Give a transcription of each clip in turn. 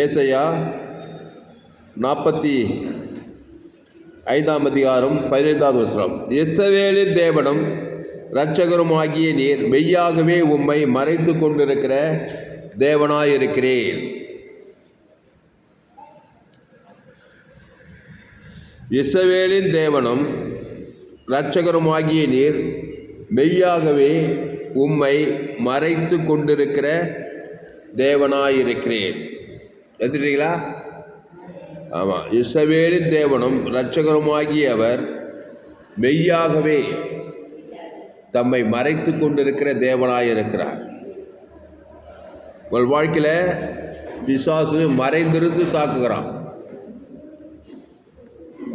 ஏசையா நாற்பத்தி ஐந்தாம் அதிகாரம் பதினைந்தாவது வசனம். இஸ்ரவேலின் தேவனும் இரட்சகருமாகிய நீர் மெய்யாகவே உம்மை மறைத்து கொண்டிருக்கிற தேவனாயிருக்கிறேன் இஸ்ரவேலின் தேவனும் இரட்சகருமாகிய நீர் மெய்யாகவே உம்மை மறைத்து கொண்டிருக்கிற தேவனாயிருக்கிறேன் எடுத்துட்டீங்களா? ஆமாம் இஸ்ரவேலின் தேவனும் இரட்சகருமாகிய அவர் மெய்யாகவே தம்மை மறைத்து கொண்டிருக்கிற தேவனாயிருக்கிறார். உங்கள் வாழ்க்கையில் பிசாசு மறைந்திருந்து தாக்குகிறான்.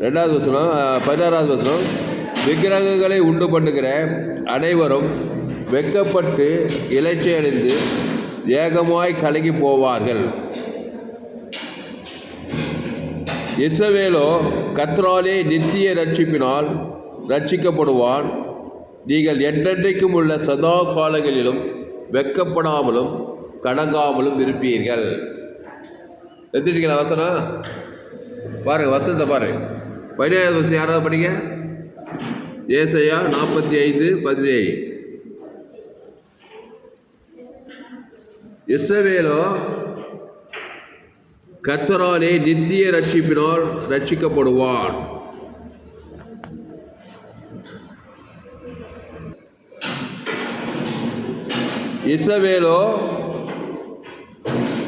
ரெண்டாவது வசனம் பதினாறாவது வசனம். விக்கிரகங்களை உண்டு பண்ணுகிற அனைவரும் வெட்கப்பட்டு இலைச்சையடைந்து ஏகமாய் கலகி போவார்கள். இஸ்ரவேலோ கத்ராலே நித்திய ரட்சிப்பினால் ரட்சிக்கப்படுவான் நீங்கள் என்றென்றைக்கும் உள்ள சதா காலங்களிலும் வெட்கப்படாமலும் கடங்காமலும் இருப்பீர்கள். எடுத்துட்டீங்களா வசனம்? பாருங்க வசனத்தை பாருங்க. பதினேழாவது வசனம் யாராவது படிங்க? ஏசையா நாற்பத்தி ஐந்து பதினேழு. இஸ்ரவேலோ கத்தராலே நித்திய ரட்சிப்பினால் ரட்சிக்கப்படுவான். இஸ்ரவேலோ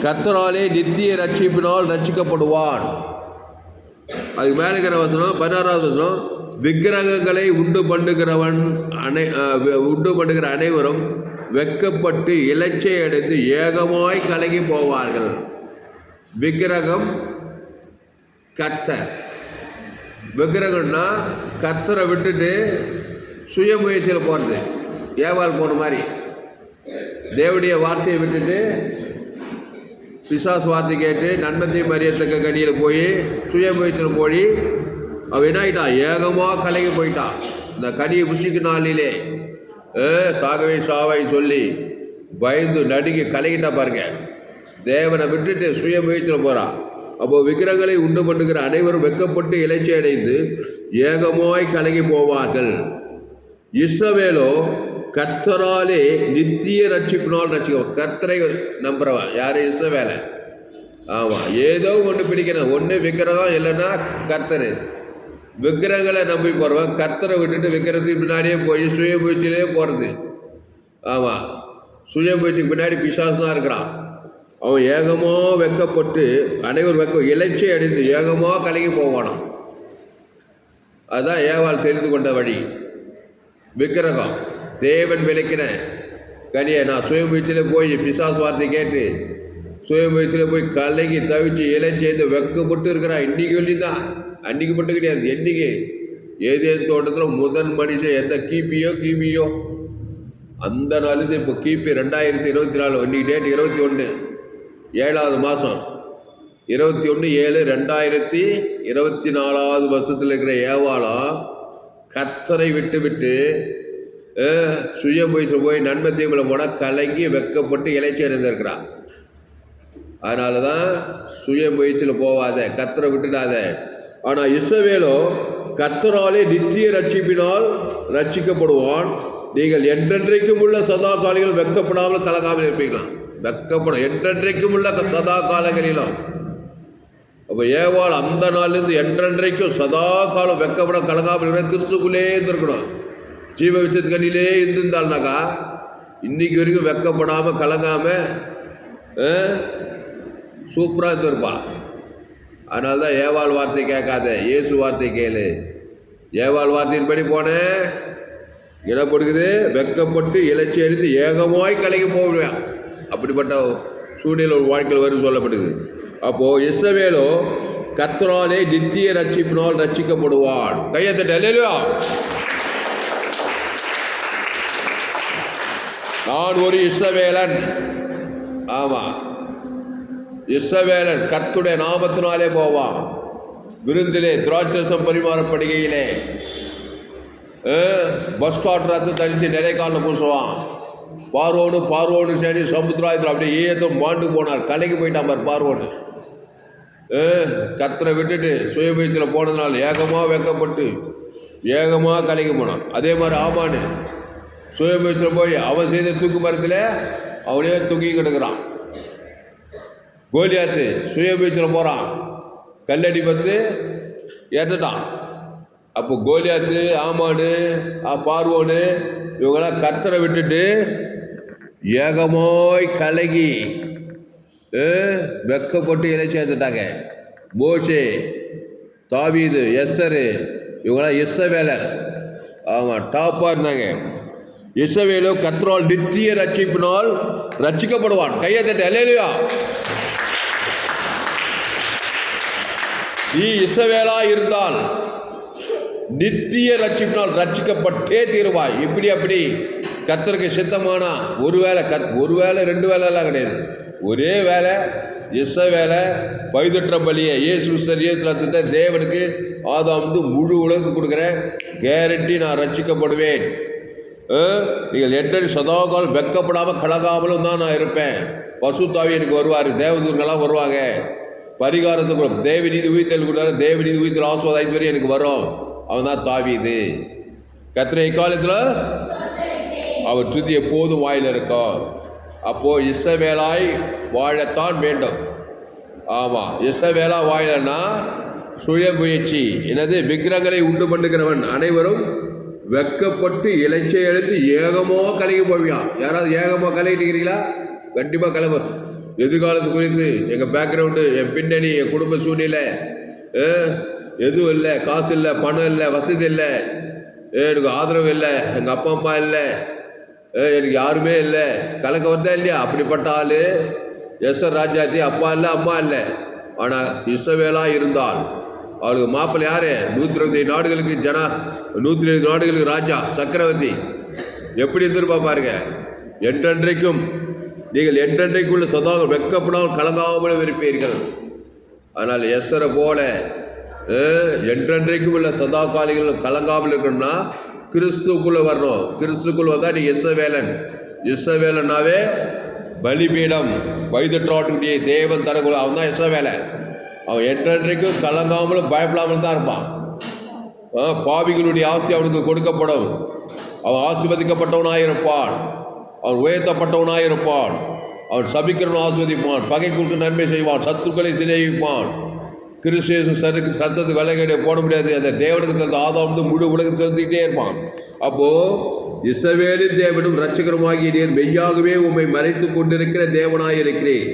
கத்தராலே நித்திய ரட்சிப்பினால் ரட்சிக்கப்படுவான். அதுக்கு மேலே இருக்கிற வசனம் பதினாறாவது வசனம் விக்கிரகங்களை உண்டு பண்ணுகிறவன் அனை உண்டு பண்ணுகிற அனைவரும் வெட்கப்பட்டு இலச்சை அடைந்து ஏகமாய் கலங்கி போவார்கள். விக்கிரகம் கத்தர் விக்கிரகம்னா கத்தரை விட்டுட்டு சுய முயற்சியில் போகிறது ஏவால் போன மாதிரி. தேவடைய வார்த்தையை விட்டுட்டு பிசாசு வார்த்தை கேட்டு நன்மத்தையும் மரியத்தக்க கடியில் போய் சுய முயற்சியில் போய் அவன் என்ன ஆகிட்டான் ஏகமாக கலங்கி போயிட்டான் இந்த கடியை புஷிக்கு நாளிலே. ஏ சாகவே சாவை சொல்லி பயந்து நடுங்கி கலங்கிட்டா பாருங்க. தேவனை விட்டுட்டு சுய முயற்சியில் போகிறான் அப்போ விக்கிரகங்களை உண்டு பண்ணுகிற அனைவரும் வெக்கப்பட்டு இலைச்சி அடைந்து ஏகமாய் கலங்கி போவார்கள். இஸ்ரவேலோ கத்தராலே நித்திய ரட்சிப்பினால் ரட்சிக்கும் கத்தரை நம்புறவன் யார்? இஸ்ரவேலை. ஆமாம் ஏதோ ஒன்று பிடிக்கணும். ஒன்று விக்கிரகம் இல்லைன்னா கத்தரு விக்கிரகங்களை நம்பி போகிறவன் கத்தரை விட்டுட்டு விக்கிரத்துக்கு பின்னாடியே போய் சுய முயற்சியிலே போகிறது ஆமாம் சுய முயற்சிக்கு பின்னாடி பிசாசு தான் இருக்கிறான். அவன் ஏகமோ வெக்கப்பட்டு அனைவரும் வெக்க இலைச்சி அடைந்து ஏகமாக கலங்கி போவானான் அதுதான் ஏவால் தெரிந்து கொண்ட வழி. விக்கிரகம் தேவன் விளக்கின கனியை நான் சுயமுயற்சியில் போய் பிசாஸ் வார்த்தை கேட்டு சுயமுயற்சியில் போய் கலங்கி தவிச்சு இலைச்சேர்ந்து வெக்கப்பட்டு இருக்கிறான். இன்னைக்கு வழி தான் அன்றைக்கி மட்டும் கிடையாது என்றைக்கு ஏதேன் தோட்டத்தில் முதன் மனுஷன் எந்த கிபியோ கிபியோ. அந்த நாளிலிருந்து இப்போ கிபி ரெண்டாயிரத்தி இருபத்தி நாலு இன்றைக்கி டேட் இருபத்தி ஒன்று. ஏழாவது மாதம் இருபத்தி ஒன்று ஏழு ரெண்டாயிரத்தி இருபத்தி நாலாவது வருஷத்தில் இருக்கிற ஏவாளம் கத்தரை விட்டு விட்டு சுய முயற்சியில் போய் நன்மை தீமில் போனால் கலங்கி வெக்கப்பட்டு இலைச்சி அடைந்திருக்கிறான் அதனால தான் சுய முயற்சியில் போவாத கத்தரை விட்டுடாத. ஆனால் இஸ்ரவேலோ கத்தராலே நித்திய ரட்சிப்பினால் ரட்சிக்கப்படுவான். நீங்கள் என்றென்றைக்கும் உள்ள சதா காலிகள் வெக்கப்படாமல் கலக்காமல் இருப்பீங்களாம் வெக்கப்படும். என்றென்றைக்கும் உள்ள சதா காலங்களிலும். அப்போ ஏவாள் அந்த நாள்லேருந்து என்றென்றைக்கும் சதா காலம் வெக்கப்பட கலங்காமல் கிறிஸ்துக்குள்ளே இருந்திருக்கணும். ஜீவ விஷயத்து கண்ணிலே இருந்திருந்தாள்னாக்கா இன்னைக்கு வரைக்கும் வெக்கப்படாமல் கலங்காமல் சூப்பராக இருந்திருப்பா. அதனால தான் ஏவாள் வார்த்தை கேட்காத இயேசு வார்த்தை கேளு. ஏவாள் வார்த்தையின்படி போனேன் இடப்படுக்குது வெக்கப்பட்டு இலச்சி அடித்து ஏகமாய் கலைக்கு போயிடுவேன். அப்படிப்பட்ட சூழ்நிலை ஒரு வாழ்க்கையில் வரும் சொல்லப்படுது. அப்போது இஸ்ரவேலோ கர்த்தராலே நித்திய ரட்சிப்பினால் ரட்சிக்கப்படுவான் கையை இல்லையா நான் ஒரு இஸ்ரவேலன். ஆமாம் இஸ்ரவேலன் கத்துடைய நாமத்தினாலே போவான். விருந்திலே திராட்சரசம் பரிமாறப்படுகையிலே. பஸ் காட்டுறது தனிச்சு நிலைக்காலில் பூசுவான். பார்வோடு பார்வோடு சரி சமுத்திராயத்தில் அப்படியே ஏதோ மாண்டு போனார். கலைக்கு போயிட்டான் பார் பார்வோடு. கத்தரை விட்டுட்டு சுயபயத்தில் போனதுனால ஏகமாக வெக்கப்பட்டு ஏகமாக கலைக்கு போனான். அதே மாதிரி ஆமான்னு சுயபயத்தில் போய் அவன் செய்த தூக்கு மரத்தில் அவனே தூக்கி கிடக்குறான். கோலியாத்து சுயபயத்தில் போகிறான் கல்லடி பத்து ஏற்றுட்டான் அப்போ கோலியாத்து ஆமானு பார்வோனு இவங்கெல்லாம் கத்தரை விட்டுட்டு ஏகமாய் கலகி. ஏ, வெக்கப்பட்டு இலை சேர்த்துட்டாங்க? மோஷே தாவீது எஸ்ஸரு இவங்களாம் இஸ்ஸவேலர் ஆமாம் டாப்பாக இருந்தாங்க. இஸ்ஸவேலோ கத்ரால் நித்திய ரட்சிப்பினால் ரட்சிக்கப்படுவான். கையை தட்டு அலையிலையா நீ இஸ்ஸவேலா இருந்தால் நித்திய ரட்சிப்பினால் ரட்சிக்கப்பட்டே தீருவாய். இப்படி அப்படி. கத்தருக்கு சித்தமானா? ஒரு வேலை கத் ஒரு வேலை ரெண்டு வேலைலாம் கிடையாது. ஒரே வேலை இச வேலை பைதற்ற பலியை ஏசு கிறிஸ்தர் இயேசு ரத்தத்தை தேவனுக்கு ஆதாம் வந்து முழு உலகத்துக்கு கொடுக்குறேன். கேரண்டி நான் ரட்சிக்கப்படுவேன். நீங்கள் எட்டடி சதாகாலம் வெக்கப்படாமல் கலகாமலும் தான் நான் இருப்பேன். பசுத்தாவி எனக்கு வருவார். தேவதூர்கள்லாம் வருவாங்க. பரிகாரத்துக்கு வரும். தேவநீதி உயிர்த்தல் கொடுத்தாரு. தேவநீதி உயிர்த்தல் ஆசுவாத ஐஸ்வர்யம் எனக்கு வரும். அவன் தான் தாவிது கத்திரை காலத்தில் அவர் துதி எப்போதும் வாயில் இருக்கும் அப்போது இசவேலாய் வாழத்தான் வேண்டும். ஆமாம் இசவேலா வாழனா சுய முயற்சி எனது விக்கிரங்களை உண்டு பண்ணுகிறவன் அனைவரும் வெக்கப்பட்டு இலைச்சை எழுந்து ஏகமோ கலகி போவியான் யாராவது ஏகமோ கலகிட்டுக்கிறீங்களா கண்டிப்பாக கலங்க எதிர்காலத்து குறித்து எங்கள் பேக்ரவுண்டு என் பின்னணி என் குடும்ப சூழ்நிலை எதுவும் இல்லை. காசு இல்லை பணம் இல்லை வசதி இல்லை. ஏ, எனக்கு ஆதரவு இல்லை. எங்கள் அப்பா அம்மா இல்லை. எனக்கு யாருமே இல்லை. கலக்க வந்தா இல்லையா? அப்படிப்பட்ட ஆள். எஸ்ஆர் ராஜாத்தி அப்பா இல்லை அம்மா இல்லை. ஆனால் இசவேலா இருந்தால். அவளுக்கு மாப்பிள்ளை யார்? நூற்றி இருபத்தி நாடுகளுக்கு ஜனா நூற்றி இருபது நாடுகளுக்கு ராஜா சக்கரவர்த்தி. எப்படி இருந்திருப்பா பாருங்க. என்றென்றைக்கும் நீங்கள் என்றென்றைக்குள்ள சதா வெக்கப்படாமல் கலங்காமல் இருப்பீர்கள். ஆனால் எஸ்ஸரை போல என்றென்றைக்கும் உள்ள சதா காலிகள் கலங்காமல் இருக்கணும்னா கிறிஸ்துக்குள்ளே வரணும் கிறிஸ்துக்குள்ளே வந்தால் நீ இசவேலன் எஸ்ஸவேலனாவே பலிபீடம் வைதற்றாட்டுடைய தேவன் தரக்குள்ள அவன் தான் இசவேலன் அவன் என்றென்றைக்கும் கலங்காமலும் பயப்படாமல் தான் இருப்பான். பாவிகளுடைய ஆசை அவனுக்கு கொடுக்கப்படும். அவன் ஆசிர்வதிக்கப்பட்டவனாக இருப்பான் அவன் உயர்த்தப்பட்டவனாக இருப்பான் அவன் சபிக்கிறவன் ஆசிர்வதிப்பான். பகை கொடுத்து நன்மை செய்வான். சத்துக்களை சிநேகிப்பான். கிறிஸ்தேசு சருக்கு சத்தத்து விலகடை போட முடியாது. அந்த தேவனுக்கு செலுத்த ஆதாம் வந்து முழு உலகம் செலுத்திக்கிட்டே இருப்பான். அப்போது இசவேலின் தேவனும் ரட்சகருமாகிய நீர் மெய்யாகவே உம்மை மறைத்து கொண்டிருக்கிற தேவனாய் இருக்கிறேன்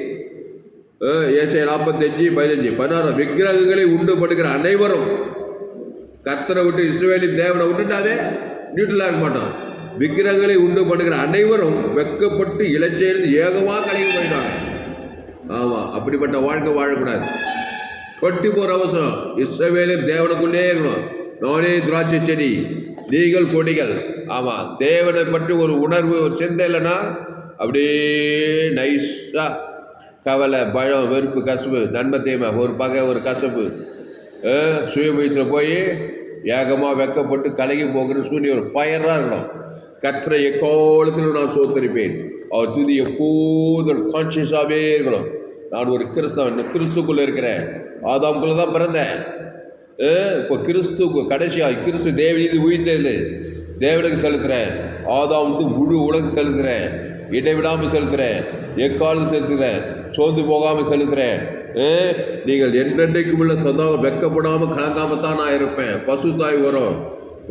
ஏசை நாற்பத்தஞ்சு பதினஞ்சு. பதினாறு. விக்கிரகங்களை உண்டு படுகிற அனைவரும் கத்தரை விட்டு இஸ்ரேலின் தேவனை விட்டுட்டாவே நியூட்ரலாக இருக்க மாட்டான். விக்கிரகங்களை உண்டு பண்ணுகிற அனைவரும் வெக்கப்பட்டு இளைச்செழுந்து ஏகமாக கலைக்கு போயிட்டாங்க. ஆமாம் அப்படிப்பட்ட வாழ்க்கை வாழக்கூடாது. டுவெண்ட்டி ஃபோர் ஹவர்ஸும் இஸ்ரவேலின் தேவனுக்குள்ளே இருக்கணும் நானே திராட்சை செடி நீங்கள் கொடிகள் ஆமாம் தேவனை பற்றி ஒரு உணர்வு ஒரு சிந்தை இல்லைன்னா அப்படியே நைஸாக கவலை பயம் வெறுப்பு கசப்பு நன்மை தீமை ஒரு பகை ஒரு கசப்பு அஹ், சுய முயற்சியில் போய் ஏகமாக வெக்கப்பட்டு கலகி போகிற சூரிய ஒரு ஃபயராக இருக்கணும் கற்றை எக்காலத்திலும் நான் சோத்தரிப்பேன் அவர் துதி எப்போதும் கான்சியஸாகவே இருக்கணும் நான் ஒரு கிறிஸ்தவன் கிறிஸ்துக்குள்ளே இருக்கிறேன் ஆதாமுக்குள்ளே தான் பிறந்தேன். இப்போ கிறிஸ்து கடைசியாக கிறிஸ்து தேவனீது உயிர்த்தது தேவனுக்கு செலுத்துகிறேன் ஆதாமுக்கு முழு உலகம் செலுத்துகிறேன் இடைவிடாமல் செலுத்துகிறேன் எக்காலம் செலுத்துகிறேன் சோர்ந்து போகாமல் செலுத்துகிறேன் நீங்கள் என்றென்றைக்கும் உள்ள சதா வெக்கப்படாமல் கலங்காமல் தான் நான் இருப்பேன். பசு தாய் வரும்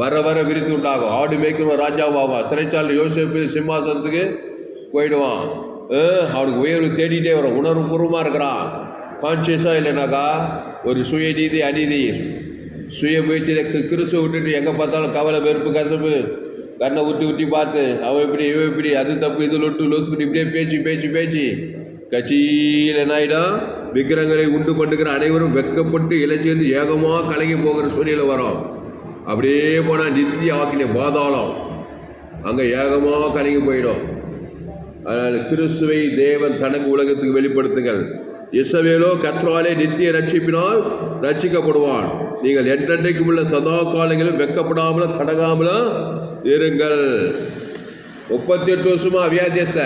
வர வர விரித்து உண்டாகும். ஆடு மேய்க்கும் ராஜாவாவான் சிறைச்சாலை யோசிப்பு சிம்மாசனத்துக்கு போயிடுவான். அவனுக்கு உயர்வு தேடிட்டே வரும். உணர்வு பூர்வமாக இருக்கிறான். கான்சியஸாக இல்லைனாக்கா ஒரு சுயநீதி அநீதி. சுய முயற்சியில் கிறிஸ்துவ விட்டுட்டு எங்கே பார்த்தாலும் கவலை வெறுப்பு கசப்பு கண்ணை ஊட்டி ஊட்டி பார்த்து அவன் இப்படி இவன் இப்படி அது தப்பு இது லொட்டு லொசுக்குன்னு இப்படியே பேச்சு பேச்சு பேச்சு. கட்சியில் என்ன ஆகிடும் விக்கிரங்களை உண்டு பண்ணுகிற அனைவரும் வெக்கப்பட்டு இளைச்சேர்ந்து ஏகமாக கலங்கி போகிற சூழ்நிலை வரும். அப்படியே போனால் நித்திய ஆக்கின பாதாளம் அங்கே ஏகமாக கலங்கி போயிடும். அதனால் கிறிஸ்துவை தேவன் தனக்கு உலகத்துக்கு வெளிப்படுத்துங்கள். இசவேலோ கத்ராலே நித்திய ரட்சிப்பினால் ரட்சிக்கப்படுவான் நீங்கள் என்றென்றைக்கும் உள்ள சதா காலங்களும் வெக்கப்படாமலும் கடகாமலும் இருங்கள். முப்பத்தி எட்டு வருஷமா வியாதியஸ்த.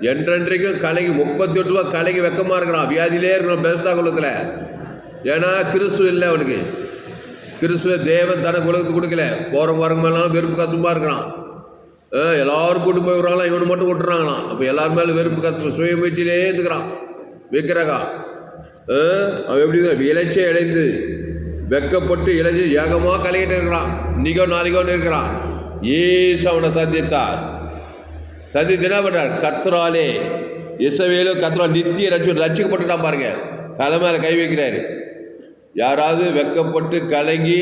என்றென்றைக்கும் கலைக்கு முப்பத்தி எட்டு ரூபா கலைக்கு வெக்கமாக இருக்கிறான். வியாதியிலே இருக்கிறான் பெருசாக குலத்தில். ஏன்னா கிறிஸ்து இல்லை அவனுக்கு. கிறிஸ்துவ தேவன் தனக்கு உலகத்துக்கு கொடுக்கல. போகிற போகிறவங்க மேலாம் வெறுப்பு கசமாக இருக்கிறான். எல்லாரும் கூட்டு போய் இவனு மட்டும் விட்டுறாங்களாம் அப்போ எல்லார் வெறுப்பு கஷ்டம் சுய முயற்சியிலே இருந்துக்கிறான் விக்கிரகா ஆ, அவன் எப்படி இளைச்சே இழைந்து வெக்கப்பட்டு இளைச்சி ஏகமாக கலையிட்டு இருக்கிறான். இன்னைக்கோ நாளைக்கோன்னு இருக்கிறான். ஏசு அவனை சந்தித்தார். சந்தித்து என்ன பண்ணுறார் கத்ராலே இசவேலு கத்ரா நித்திய ரச்சு ரச்சிக்கப்பட்டுட்டான் பாருங்க. தலை மேலே கை வைக்கிறாரு. யாராவது வெக்கப்பட்டு கலங்கி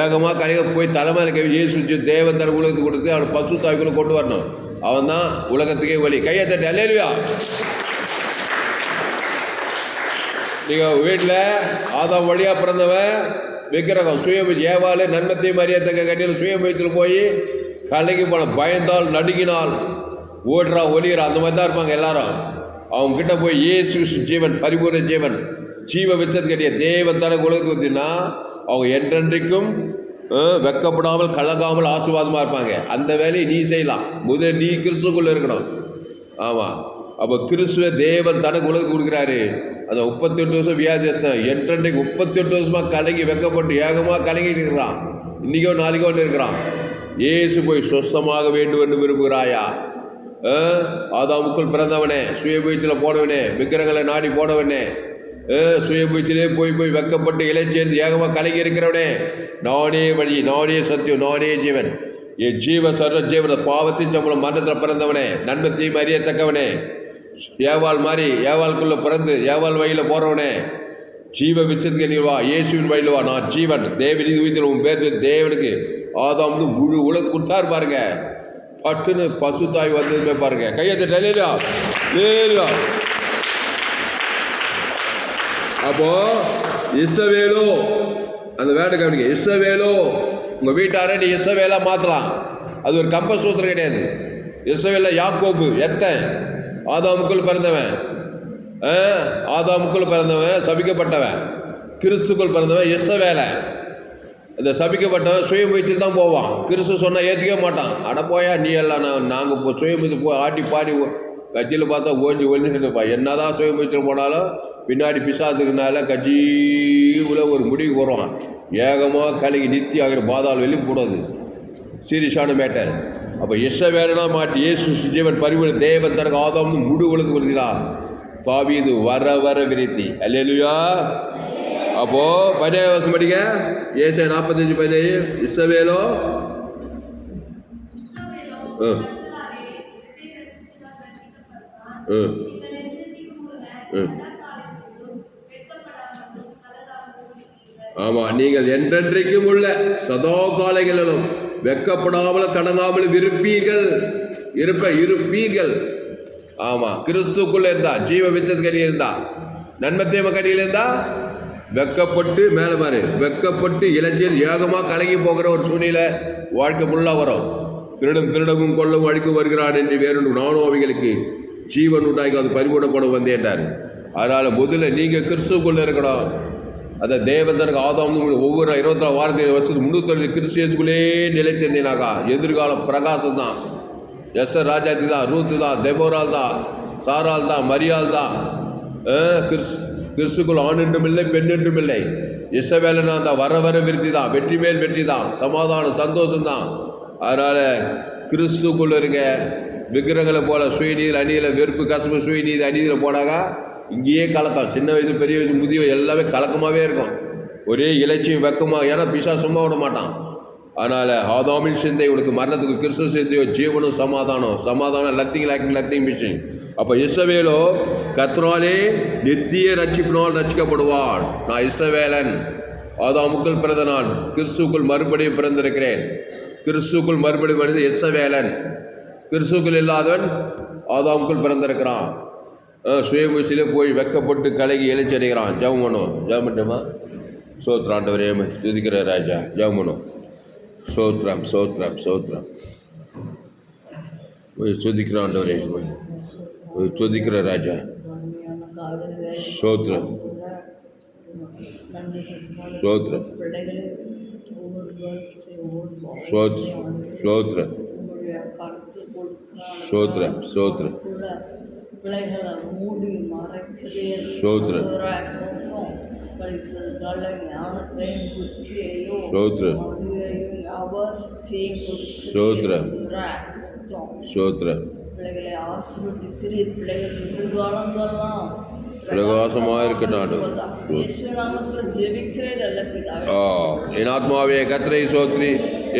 ஏகமாக கலங்க போய் தலைமையில் கவி இயேசு தேவன் தர உலகத்துக்கு கொடுத்து அவனை பசு சாவிக்குள்ளே கொண்டு வரணும். அவன் தான் உலகத்துக்கே வழி. கையை தட்டி அல்லேலுயா! நீங்கள் வீட்டில் ஆதாம் வழியாக பிறந்தவன் விக்கிரகம் சுயமுயற்சி ஏவாலே நன்மத்தை மரியாதை கட்டியில் சுயமுயத்தில் போய் கலைக்கு போன பயந்தால் நடுங்கினால் ஓடுறா ஒலிகிறா அந்த மாதிரி தான் இருப்பாங்க எல்லாரும். அவங்க கிட்ட போய் ஏசு ஜீவன் பரிபூர்ண ஜீவன் ஜீவ விச்சது கட்டிய தேவன் உலகத்துக்கு பார்த்தீங்கன்னா அவங்க என்றென்றைக்கும் வெக்கப்படாமல் கலங்காமல் ஆசீர்வாதமாக இருப்பாங்க. அந்த வேலையை நீ செய்யலாம். முதல் நீ கிறிஸ்துக்குள்ளே இருக்கணும். ஆமாம் அப்போ கிறிஸ்துவ தேவன் தனக்கு உலகத்துக்கு கொடுக்குறாரு. அந்த முப்பத்தெட்டு வருஷம் வியாதியஸ்தான். என்றென்றைக்கு முப்பத்தெட்டு வருஷமாக கலங்கி வெக்கப்பட்டு ஏகமாக கலங்கிட்டு இருக்கிறான். இன்றைக்கோ நாளைக்கோ ஒன்று இருக்கிறான். ஏசு போய் சொஸ்தமாக வேண்டும் என்று விரும்புகிறாயா? ஆ? ஆதாமுக்குள் பிறந்தவனே சுயபூச்சியில் போனவனே விக்கிரங்களை நாடி போனவனே ஆ, சுயபூச்சிலே போய் போய் வெக்கப்பட்டு இளைச்சேர்ந்து ஏகமாக கலங்கி இருக்கிறவனே. நானே வழி நானே சத்தியம் நானே ஜீவன். என் ஜீவ சர்வ ஜீவன பாவத்தின் சம்பளம் மரணத்தில் பிறந்தவனே. நன்மத்தையும் அறியத்தக்கவனே. ஏவாள் மாதிரி ஏவாளுக்குள்ளே பிறந்து ஏவாள் வழியில் போகிறவனே ஜீவ விச்சத்துக்கு நீ வா இயேசுவின் வழியில் வா. நான் ஜீவன். தேவன் இது உயிர்த்து உன் பேர் தேவனுக்கு ஆதாம் வந்து முழு உலகம் கொடுத்தா பாருங்க. பட்டுன்னு பசு தாய் வந்ததுமே பாருங்க. கையெழுத்து டெலியா லேலியா அப்போ இசவேலோ அந்த வேர்டு கவனிக்க இசவேலோ உங்கள் வீட்டாரை நீ இசவேலாக மாற்றலாம் அது ஒரு கம்ப சூத்திரம் கிடையாது. இசவேல யாக்கோபு எத்தன் ஆதாமுக்குள் பிறந்தவன். ஆதாமுக்குள் பிறந்தவன் சபிக்கப்பட்டவன். கிறிஸ்துக்குள் பிறந்தவன் இசவேலை இந்த சபிக்கப்பட்டவன் சுய முயற்சியில் தான் போவான். கிறிஸ்து சொன்னால் ஏற்றுக்க மாட்டான். அட போயா நீ எல்லாம் நான் நாங்கள் சுய முயற்சி போய் ஆட்டி பாடி கட்சியில் பார்த்தா ஓஞ்சி ஒழிஞ்சுட்டு இருப்பான் என்னதான் சுய முயற்சியில் போனாலும் பின்னாடி பிசாசுக்குனால கட்சியில் ஒரு முடிவுக்கு வருவான் ஏகமாக கலங்கி நித்தி ஆகிற பாதாள் வெளியும் கூடாது சீரியஸான மேட்டர் அப்போ இச வேறனா மாட்டி இயேசு ஜீவன் பரிவுல தேவன் தனக்கு ஆதாம் முடு உலகம் கொடுக்கிறான் தாவீது வர வர விரித்தி. அல்லேலுயா. அப்போ பதினேழு வருஷம் படிக்க ஏசை நாற்பத்தஞ்சு பதினேழு. இசவேலோ ஆ. ஆ ஆ ஆமாம் நீங்கள் என்றென்றைக்கும் உள்ள சதா காலைகளிலும் வெக்கப்படாமல் கடங்காமல் இருப்பீர்கள். இருப்ப இருப்பீர்கள். ஆமாம் கிறிஸ்துக்குள்ள இருந்தா ஜீவ விச்சத்துக்கடி இருந்தா நன்மத்தேம கடியில் இருந்தா வெக்கப்பட்டு மேலே மாறு வெக்கப்பட்டு இளைஞர் ஏகமாக கலங்கி போகிற ஒரு சூழ்நிலை வாழ்க்கை ஃபுல்லாக வரும். திருடும் திருடவும் கொள்ளவும் அழிக்கும் வருகிறான் என்று வேறொன்று நானும் அவைகளுக்கு ஜீவன் உண்டாக்கி அது பரிபூர்ணப்பட வந்தேன்றார் அதனால் முதல்ல நீங்கள் கிறிஸ்துவுக்குள்ளே இருக்கணும். அந்த தேவன் தனக்கு ஆதாம் ஒவ்வொரு இருபத்தாறு வாரத்தில் வருஷத்துக்கு முந்நூற்றி கிறிஸ்டியன்ஸுக்குள்ளே நிலைத்திருந்தேனாக்கா எதிர்காலம் பிரகாசம் தான் எஸ் ராஜாத்தி தான் ரூத்து தான் தெபோரால் தான் சாரால் தான் மரியால் தான் கிறிஸ் கிறிஸ்துக்குள் ஆண் என்றும் இல்லை பெண் என்றும் இல்லை. இசவேலனா தான் வர வர விருத்தி தான் வெற்றி மேல் வெற்றி தான் சமாதானம் சந்தோஷம் தான் அதனால் கிறிஸ்துக்குள்ளே இருங்க. விக்கிரங்களை போல சுயநீர் அணியில் வெறுப்பு கசப்பு சுயநீர் அநீதியில் போனாக்கா இங்கேயே கலக்கம். சின்ன வயசு பெரிய வயசு முதிய எல்லாமே கலக்கமாகவே இருக்கும். ஒரே இலட்சியம் வெக்கமா ஏன்னா பிசா சும்மா விட மாட்டான். அதனால் ஆதாமின் சிந்தை உனக்கு மரணத்துக்கு கிறிஸ்துவ சிந்தையோ ஜீவனும் சமாதானம் சமாதானம் லத்திங் லாக்கிங் லத்திங் மிஷிங் அப்போ இஸ்ரவேலோ கத்ராலே நித்திய ரட்சிப்பினால் ரட்சிக்கப்படுவான் நான் இஸ்ரவேலன். ஆதாமுக்குள் பிறந்த நான். கிறிஸ்துக்குள் மறுபடியும் பிறந்திருக்கிறேன். கிறிஸ்துக்குள் மறுபடியும் மனித இஸ்ரவேலன். கிறிஸ்துக்குள் இல்லாதவன் ஆதாமுக்குள் பிறந்திருக்கிறான். அஹ் போய் வெக்கப்பட்டு கலகி எழுச்சி அடைகிறான். ஜெபம் பண்ணுவோம். ஜெபம் பண்ணுமா சோத்ராண்டவரே துதிக்கிற ராஜா ஜெபம் பண்ணுவோம். சோத்ரம் சோத்ரம் சோத்ரம் போய் துதிக்கிற போய் சுதிக்கிற ராஜா. சோத்ரம் சோத்ரம் சோத்ரம் சோத்ரம் ஸ்தோத்திரம் ஸ்தோத்திரம் கூட பிள்ளைகளை மூடி மறைக்கிறேன் ஸ்தோத்திரம். சுத்தம் ஞானத்தையும் புத்தியையும் ஸ்தோத்திரம். அறிவையும் பிள்ளைகளை பிள்ளைகள் எதிர்காலங்கள்லாம் பிரகாசமாக இருக்கட்டும் என் ஆத்மாவே கத்திரை சோத்ரி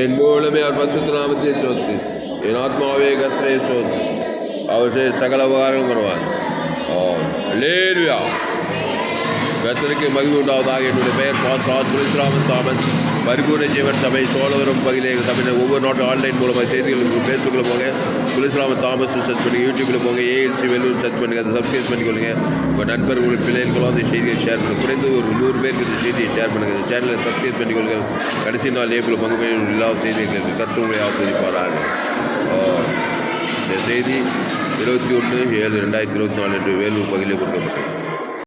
என் மூலமே அவர் பசுத்த நாமத்தை சோத்ரி. என் ஆத்மாவே கத்திரை சோத்ரி அவர் சகல உபகாரங்களும் வருவார் ஆ லேலுயா மகிழ்வு உண்டாவதாக என்னுடைய பெயர் பாஸ் துளிசிராமன் தாமன் பரிபூர்ண ஜீவன் சபை சோழவரம் பகுதியில் தமிழ் ஒவ்வொரு நாட்டு ஆன்லைன் மூலமாக செய்திகளுக்கு ஃபேஸ்புக்கில் போங்க துளிசிராமன் தாமஸ் சர்ச் பண்ணி யூடியூப்பில் போங்க ஏஎல்சி வெல்லூர் சர்ச் பண்ணுங்கள் அதை சப்ஸ்கிரைப் பண்ணிக்கொள்ளுங்க உங்கள் நண்பர் பிள்ளைகளும் அந்த செய்தியை ஷேர் பண்ணுங்க குறைந்து ஒரு நூறு பேருக்கு இந்த செய்தியை ஷேர் பண்ணுங்கள் இந்த சேனலை சப்ஸ்கிரைப் பண்ணிக்கொள்ளுங்கள் கடைசி நாள் ஏப்ரல் பங்கு எல்லா செய்திகளுக்கு கற்று உங்களை இந்த செய்தி இருபத்தி ஒன்று ஏழு ரெண்டாயிரத்தி இருபத்தி நாலு என்று வேலூர் பகுதியில் கொடுக்கப்பட்டது.